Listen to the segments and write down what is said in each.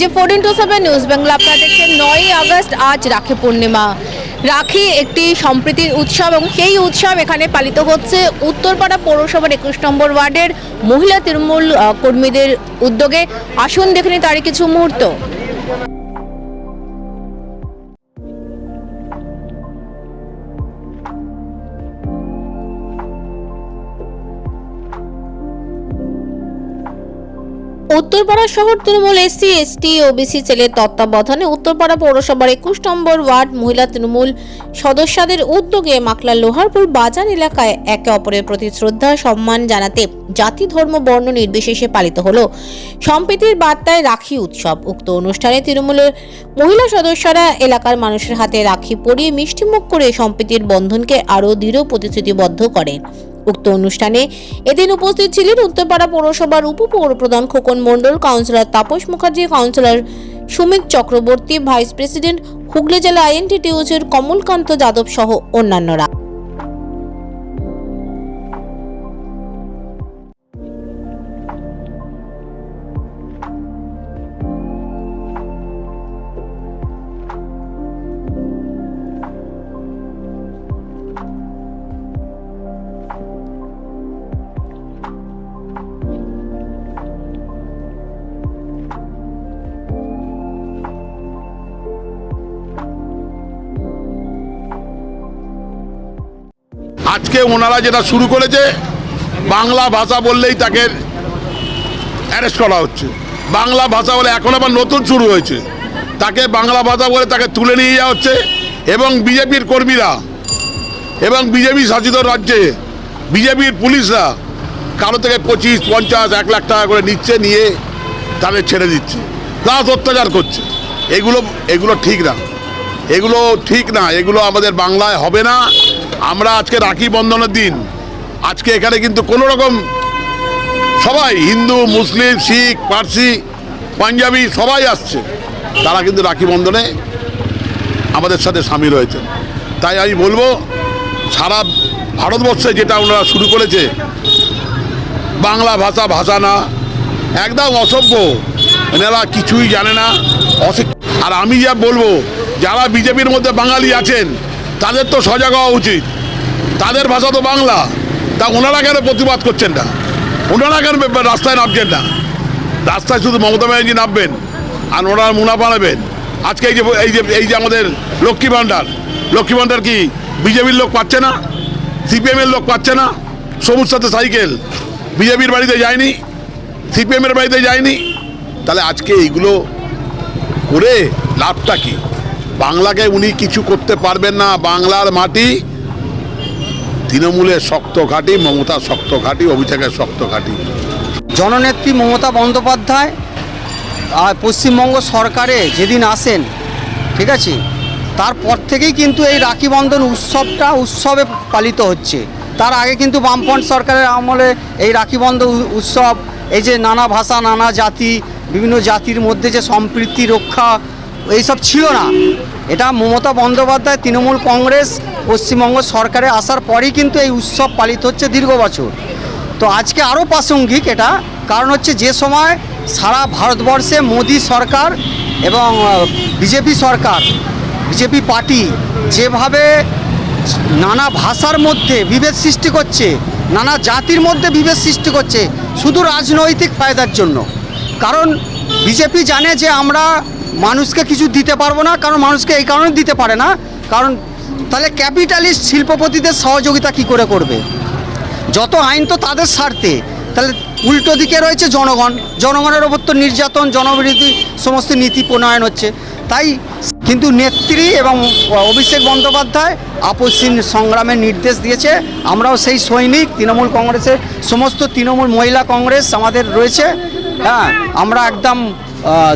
যে four into seven news Bangla আপনারা দেখছেন নয়ই আগস্ট আজ রাখি পূর্ণিমা রাখি একটি সম্প্রীতির উৎসব এবং সেই উৎসব এখানে পালিত হচ্ছে উত্তরপাড়া পৌরসভার একুশ নম্বর ওয়ার্ডের মহিলা তৃণমূল কর্মীদের উদ্যোগে আসুন দেখে তারই কিছু মুহূর্ত উত্তরপাড়া শহর তৃণমূল এসসি, এসটি, ওবিসি সেলের তত্ত্বাবধানে উত্তরপাড়া পৌরসভার একুশ নম্বর ওয়ার্ড মহিলা তৃণমূল সদস্যদের উদ্যোগে মাকলা লোহারপুর বাজার এলাকায় একে অপরের প্রতি শ্রদ্ধা, সম্মান জানাতে জাতি, ধর্ম, বর্ণ নির্বিশেষে পালিত হলো। সম্প্রীতির বার্তায় রাখি উৎসব। উক্ত অনুষ্ঠানে তৃণমূলের মহিলা সদস্যরা এলাকার মানুষের হাতে রাখি পরিয়ে মিষ্টিমুখ করে সম্প্রীতির বন্ধনকে আরও দৃঢ় প্রতিশ্রুতিবদ্ধ করেন। উক্ত অনুষ্ঠানে এদিন উপস্থিত ছিলেন উত্তরপাড়া পৌরসভার উপপৌর প্রধান Khokon Mondal councillor Tapas Mukherjee, councillor Sumit Chakraborty, vice president Hooghly জেলা আইএনটিটিউসির কমলকান্ত যাদব সহ অন্যান্যরা। আজকে ওনারা যেটা শুরু করেছে, বাংলা ভাষা বললেই তাকে অ্যারেস্ট করা হচ্ছে। বাংলা ভাষা বলে এখন আবার নতুন শুরু হয়েছে। তাকে বাংলা ভাষা বলে তাকে তুলে নিয়ে যাওয়া হচ্ছে এবং বিজেপির কর্মীরা এবং বিজেপি শাসিত রাজ্যে বিজেপির পুলিশরা কারও থেকে পঁচিশ, পঞ্চাশ, এক লাখ টাকা করে নিচ্ছে, নিয়ে তাদের ছেড়ে দিচ্ছে। প্লাস অত্যাচার করছে। এগুলো এগুলো ঠিক না। এগুলো ঠিক না। এগুলো আমাদের বাংলায় হবে না। আমরা আজকে রাখি বন্ধনের দিন। আজকে এখানে কিন্তু কোনো রকম সবাই, হিন্দু, মুসলিম, শিখ, পার্সি, পাঞ্জাবি সবাই আসছে। তারা কিন্তু রাখি বন্ধনে আমাদের সাথে সামিল হয়েছেন। তাই আমি বলব, সারা ভারতবর্ষে যেটা ওনারা শুরু করেছে, বাংলা ভাষা ভাষা না, একদম অসভ্য। এনারা কিছুই জানে না, অশিক্ষিত। আর আমি যা বলব, যারা বিজেপির মধ্যে বাঙালি আছেন তাদের তো সজাগ হওয়া উচিত। তাদের ভাষা তো বাংলা। তা ওনারা কেন প্রতিবাদ করছেন না? ওনারা কেন রাস্তায় নামছেন না? রাস্তায় শুধু মমতা ব্যানার্জি নামবেন আর ওনারা মুনাফা নেবেন। আজকে এই যে এই যে এই যে আমাদের লক্ষ্মী ভাণ্ডার লক্ষ্মী ভাণ্ডার কি বিজেপির লোক পাচ্ছে না? সিপিএমের লোক পাচ্ছে না? সবুজ সাথে সাইকেল, বিজেপির বাড়িতে যায়নি? সিপিএমের বাড়িতে যায়নি? তাহলে আজকে এইগুলো করে লাভটা কি? বাংলাকে উনি কিছু করতে পারবেন না। বাংলার মাটি তৃণমূলের শক্ত ঘাঁটি, মমতার শক্ত ঘাঁটি, অভিষেকের শক্ত ঘাঁটি। জননেত্রী মমতা বন্দ্যোপাধ্যায় আর পশ্চিমবঙ্গ সরকারে যেদিন আসেন, ঠিক আছে, তারপর থেকেই কিন্তু এই রাখি বন্ধন উৎসবটা, উৎসবে পালিত হচ্ছে। তার আগে কিন্তু বামপন্থ সরকারের আমলে এই রাখি বন্ধন উৎসব, এই যে নানা ভাষা, নানা জাতি, বিভিন্ন জাতির মধ্যে যে সম্প্রীতি রক্ষা এইসব ছিল না। এটা মমতা বন্দ্যোপাধ্যায়, তৃণমূল কংগ্রেস, পশ্চিমবঙ্গ সরকারে আসার পরেই কিন্তু এই উৎসব পালিত হচ্ছে দীর্ঘ বছর। তো আজকে আরও প্রাসঙ্গিক এটা, কারণ হচ্ছে যে সময় সারা ভারতবর্ষে মোদী সরকার এবং বিজেপি সরকার, বিজেপি পার্টি যেভাবে নানা ভাষার মধ্যে বিভেদ সৃষ্টি করছে, নানা জাতির মধ্যে বিভেদ সৃষ্টি করছে, শুধু রাজনৈতিক ফায়দার জন্য। কারণ বিজেপি জানে যে আমরা মানুষকে কিছু দিতে পারব না, কারণ মানুষকে এই কারণে দিতে পারে না। কারণ তাহলে ক্যাপিটালিস্ট শিল্পপতিদের সহযোগিতা কি করে করবে? যত আইন তো তাদের স্বার্থে। তাহলে উল্টো দিকে রয়েছে জনগণ। জনগণের ওপর তো নির্যাতন, জনবিরোধী সমস্ত নীতি প্রণয়ন হচ্ছে। তাই কিন্তু নেত্রী এবং অভিষেক বন্দ্যোপাধ্যায় আপসীন সংগ্রামের নির্দেশ দিয়েছে। আমরাও সেই সৈনিক, তৃণমূল কংগ্রেসের সমস্ত তৃণমূল মহিলা কংগ্রেস আমাদের রয়েছে। হ্যাঁ আমরা একদম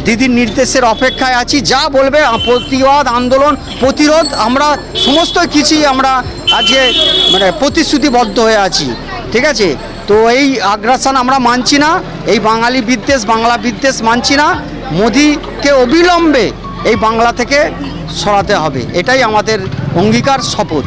দিদির নির্দেশের অপেক্ষায় আছি। যা বলবে প্রতিবাদ, আন্দোলন, প্রতিরোধ, আমরা সমস্ত কিছুই আমরা আজকে মানে প্রতিশ্রুতিবদ্ধ হয়ে আছি। ঠিক আছে? তো এই আগ্রাসন আমরা মানছি না, এই বাঙালি বিদ্বেষ, বাংলা বিদ্বেষ মানছি না। মোদিকে অবিলম্বে এই বাংলা থেকে সরাতে হবে। এটাই আমাদের অঙ্গীকার, শপথ।